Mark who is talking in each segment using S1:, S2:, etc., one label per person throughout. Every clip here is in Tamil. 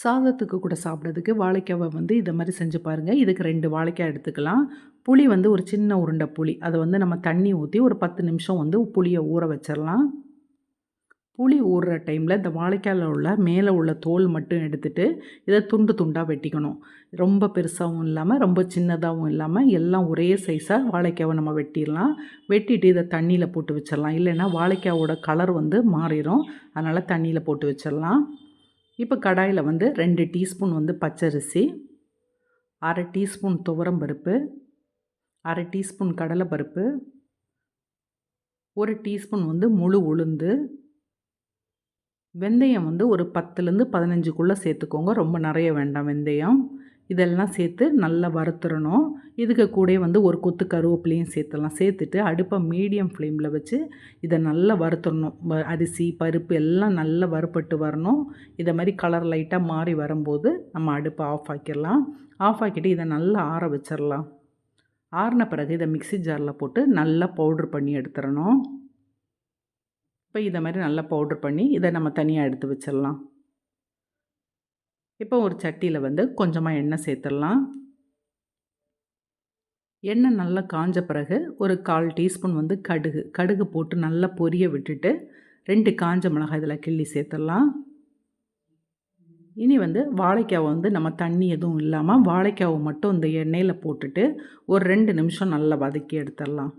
S1: சாதத்துக்கு கூட சாப்பிட்றதுக்கு வாழைக்காவை வந்து இதை மாதிரி செஞ்சு பாருங்கள் இதுக்கு ரெண்டு வாழைக்காய் எடுத்துக்கலாம். புளி வந்து ஒரு சின்ன உருண்டை புளி. அதை வந்து நம்ம தண்ணி ஊற்றி ஒரு பத்து நிமிஷம் வந்து புளியை ஊற வச்சிடலாம். புளி ஊறுற டைமில் இந்த வாழைக்காயில் உள்ள மேலே உள்ள தோல் மட்டும் எடுத்துகிட்டு இதை துண்டு துண்டாக வெட்டிக்கணும். ரொம்ப பெருசாகவும் இல்லாமல் ரொம்ப சின்னதாகவும் இல்லாமல் எல்லாம் ஒரே சைஸாக வாழைக்காவை நம்ம வெட்டிடலாம். வெட்டிட்டு இதை தண்ணியில் போட்டு வச்சிடலாம். இல்லைன்னா வாழைக்காவோட கலர் வந்து மாறிடும். அதனால் தண்ணியில் போட்டு வச்சிடலாம். இப்போ கடாயில் வந்து ரெண்டு டீஸ்பூன் வந்து பச்சரிசி அரை டீஸ்பூன் துவரம் பருப்பு அரை டீஸ்பூன் கடலைப்பருப்பு ஒரு டீஸ்பூன் வந்து முழு உளுந்து வெந்தயம் வந்து ஒரு பத்துலேருந்து பதினஞ்சுக்குள்ளே சேர்த்துக்கோங்க. ரொம்ப நிறைய வேண்டாம் வெந்தயம். இதெல்லாம் சேர்த்து நல்லா வறுத்துடணும் இதுக்கு கூட வந்து ஒரு கொத்து கருவேப்பிலையும் சேர்த்துலாம் சேர்த்துட்டு அடுப்பை மீடியம் ஃப்ளேமில் வச்சு இதை நல்லா வறுத்துடணும். அரிசி பருப்பு எல்லாம் நல்லா வறுப்பட்டு வரணும். இதை மாதிரி கலர் லைட்டாக மாறி வரும்போது நம்ம அடுப்பை ஆஃப் ஆக்கிடலாம். ஆஃப் ஆக்கிட்டு இதை நல்லா ஆற வச்சிடலாம். ஆறின பிறகு இதை மிக்சி ஜாரில் போட்டு நல்லா பவுட்ரு பண்ணி எடுத்துடணும். இப்போ இதை மாதிரி நல்லா பவுட்ரு பண்ணி இதை நம்ம தனியாக எடுத்து வச்சிடலாம். இப்போ ஒரு சட்டியில் வந்து கொஞ்சமாக எண்ணெய் சேர்த்துடலாம். எண்ணெய் நல்லா காஞ்ச பிறகு ஒரு கால் டீஸ்பூன் வந்து கடுகு. கடுகு போட்டு நல்லா பொரிய விட்டுட்டு ரெண்டு காஞ்ச மிளகாய் இதில் கிள்ளி சேர்த்துடலாம். இனி வந்து வாழைக்காவை வந்து நம்ம தண்ணி எதுவும் இல்லாமல் வாழைக்காவை மட்டும் இந்த எண்ணெயில் போட்டுட்டு ஒரு ரெண்டு நிமிஷம் நல்லா வதக்கி எடுத்துடலாம்.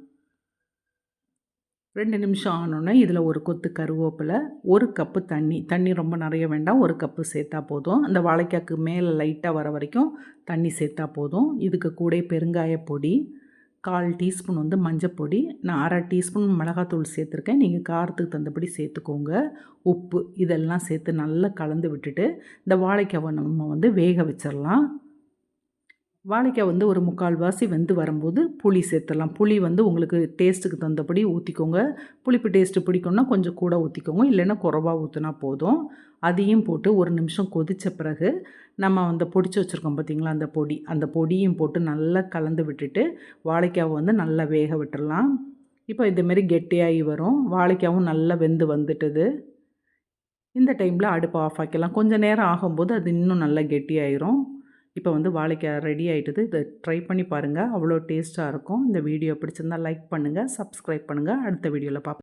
S1: ரெண்டு நிமிஷம் ஆனோன்னே இதில் ஒரு கொத்து கருவேப்பிலை ஒரு கப்பு தண்ணி. தண்ணி ரொம்ப நிறைய வேண்டாம் ஒரு கப்பு சேர்த்தா போதும். அந்த வாழைக்காய்க்கு மேலே லைட்டாக வர வரைக்கும் தண்ணி சேர்த்தா போதும். இதுக்கு கூட பெருங்காய பொடி கால் டீஸ்பூன் வந்து மஞ்சப்பொடி நான் அரை டீஸ்பூன் மிளகாத்தூள் சேர்த்துருக்கேன். நீங்கள் காரத்துக்கு தந்தபடி சேர்த்துக்கோங்க. உப்பு இதெல்லாம் சேர்த்து நல்லா கலந்து விட்டுட்டு இந்த வாழைக்காவை நம்ம வந்து வேக வச்சிடலாம். வாழைக்காய் வந்து ஒரு முக்கால்வாசி வெந்து வரும்போது புளி சேர்த்துடலாம். புளி வந்து உங்களுக்கு டேஸ்ட்டுக்கு தகுந்தபடி ஊற்றிக்கோங்க புளிப்பு டேஸ்ட்டு பிடிக்கும்னா கொஞ்சம் கூட ஊற்றிக்கோங்க இல்லைன்னா குறவாக ஊற்றினா போதும். அதையும் போட்டு ஒரு நிமிஷம் கொதித்த பிறகு நம்ம அந்த பொடிச்சு வச்சுருக்கோம் பார்த்திங்களா அந்த பொடி. அந்த பொடியும் போட்டு நல்லா கலந்து விட்டுட்டு வாழைக்காவை வந்து நல்லா வேக விட்டுடலாம். இப்போ இதுமாரி கெட்டியாகி வரும். வாழைக்காவும் நல்லா வெந்து வந்துட்டுது. இந்த டைமில் அடுப்பு ஆஃப் ஆக்கிடலாம். கொஞ்சம் நேரம் ஆகும்போது அது இன்னும் நல்லா கெட்டியாயிரும். இப்போ வந்து வாழைக்காய் ரெடி ஆகிட்டுது இதை ட்ரை பண்ணி பாருங்கள் அவ்வளோ டேஸ்ட்டாக இருக்கும். இந்த வீடியோ பிடிச்சிருந்தால் லைக் பண்ணுங்கள் சப்ஸ்கிரைப் பண்ணுங்கள் அடுத்த வீடியோவில் பார்ப்போம்